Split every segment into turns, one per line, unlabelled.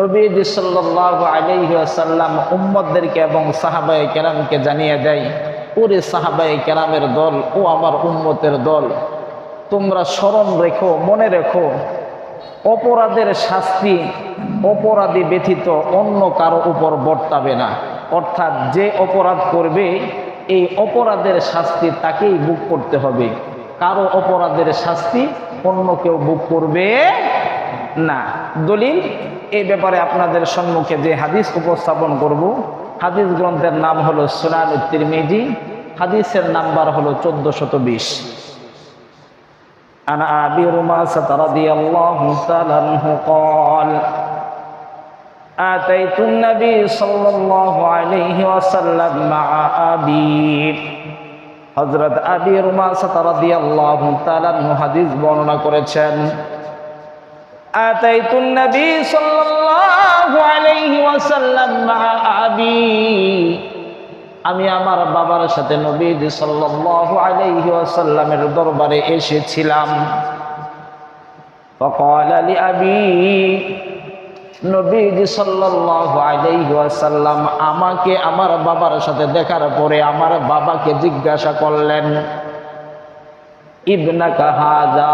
নবীজি সাল্লাল্লাহু আলাইহি ওয়াসাল্লাম উম্মতদেরকে এবং সাহাবায়ে কেরামকে জানিয়ে দেয়, ওরে সাহাবায়ে কেরামের দল, ও আমার উম্মতের দল, তোমরা স্মরণ রেখো, মনে রেখো, অপরাধের শাস্তি অপরাধী ব্যতীত অন্য কারও উপর বর্তাবে না। অর্থাৎ যে অপরাধ করবে, এই অপরাধের শাস্তি তাকেই বুক করতে হবে। কারও অপরাধের শাস্তি অন্য কেউ বুক করবে না দলিল এই ব্যাপারে আপনাদের সম্মুখে যে হাদিস উপস্থাপন করব হাদিস গ্রন্থের নাম হলো সুনান তিরমিজি হাদিসের নাম্বার হলো চোদ্দ শত বিশ عن أبي رماسة رضي الله تعالى عنه قال آتيت النبي صلى الله عليه وسلم مع أبي হজরত আবি রুমাসাত রাদিয়াল্লাহু তাআলা হাদিস বর্ণনা করেছেন আতাইতুন নবী সাল্লাল্লাহু আলাইহি ওয়াসাল্লাম মা আবি আমি আমার বাবার সাথে নবীজি সাল্লাল্লাহু আলাইহি ওয়াসাল্লামের দরবারে এসেছিলাম فقال لأبي নবীজি সাল্লাল্লাহু আলাইহি ওয়াসাল্লাম আমাকে আমার বাবার সাথে দেখার পরে আমার বাবাকে জিজ্ঞাসা করলেন ইবনাকা হাজা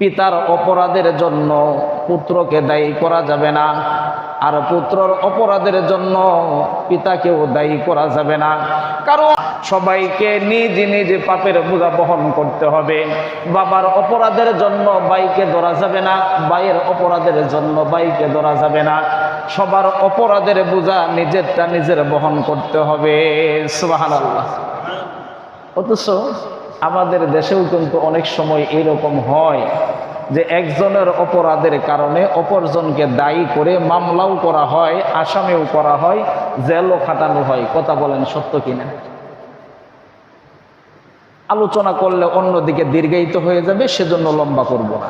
পিতার অপরাধের জন্য পুত্রকে দায়ী করা যাবে না। আর পুত্রর অপরাধের জন্য পিতাকেও দায়ী করা যাবে না। কারণ সবাইকে নিজ নিজ পাপের বোঝা বহন করতে হবে। বাবার অপরাধের জন্য বাইকে ধরা যাবে না বাইয়ের অপরাধের জন্য বাইকে ধরা যাবে না। সবার অপরাধের বোঝা নিজেরটা নিজের বহন করতে হবে। সুবাহান আল্লাহ অথচ আমাদের দেশেও কিন্তু অনেক সময় এরকম হয়। যে একজনের অপরাধের কারণে অপরজনকে দায়ী করে মামলাও করা হয়, আসামিও করা হয়, জেলও খাটানো হয়। কথা বলেন সত্য কিনা? আলোচনা করলে অন্যদিকে দীর্ঘায়িত হয়ে যাবে, সেজন্য লম্বা করব না।